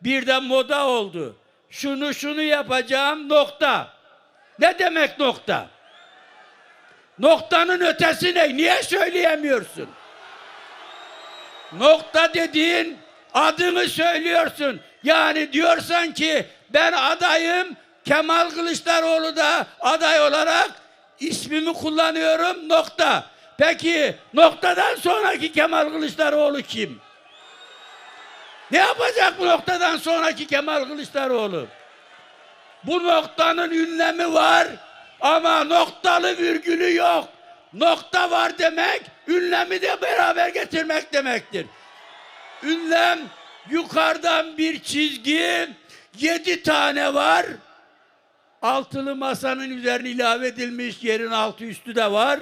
birden moda oldu. Şunu şunu yapacağım nokta. Ne demek nokta? Noktanın ötesi ne? Niye söyleyemiyorsun? Nokta dediğin adını söylüyorsun. Yani diyorsan ki ben adayım Kemal Kılıçdaroğlu da aday olarak ismimi kullanıyorum nokta. Peki noktadan sonraki Kemal Kılıçdaroğlu kim? Ne yapacak bu noktadan sonraki Kemal Kılıçdaroğlu? Bu noktanın ünlemi var ama noktalı virgülü yok. Nokta var demek, ünlemi de beraber getirmek demektir. Ünlem yukarıdan bir çizgi, yedi tane var. Altılı masanın üzerine ilave edilmiş yerin altı üstü de var.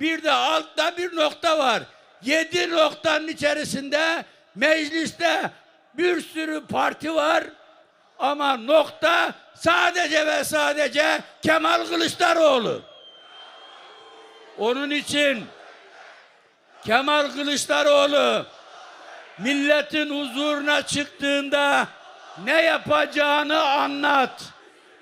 Bir de altta bir nokta var. Yedi noktanın içerisinde mecliste bir sürü parti var. Ama nokta sadece ve sadece Kemal Kılıçdaroğlu. Onun için Kemal Kılıçdaroğlu milletin huzuruna çıktığında ne yapacağını anlat.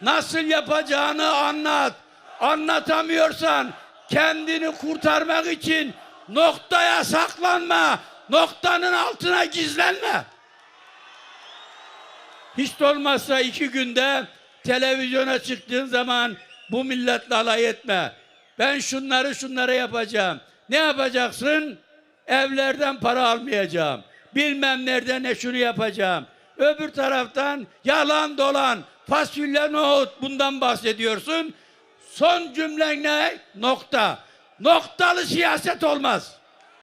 Nasıl yapacağını anlat. Anlatamıyorsan kendini kurtarmak için noktaya saklanma. Noktanın altına gizlenme. Hiç olmazsa iki günde televizyona çıktığın zaman bu milletle alay etme. Ben şunları şunları yapacağım. Ne yapacaksın? Evlerden para almayacağım. Bilmem nerede ne şunu yapacağım. Öbür taraftan yalan dolan fasulye nohut bundan bahsediyorsun. Son cümlen ne? Nokta. Noktalı siyaset olmaz.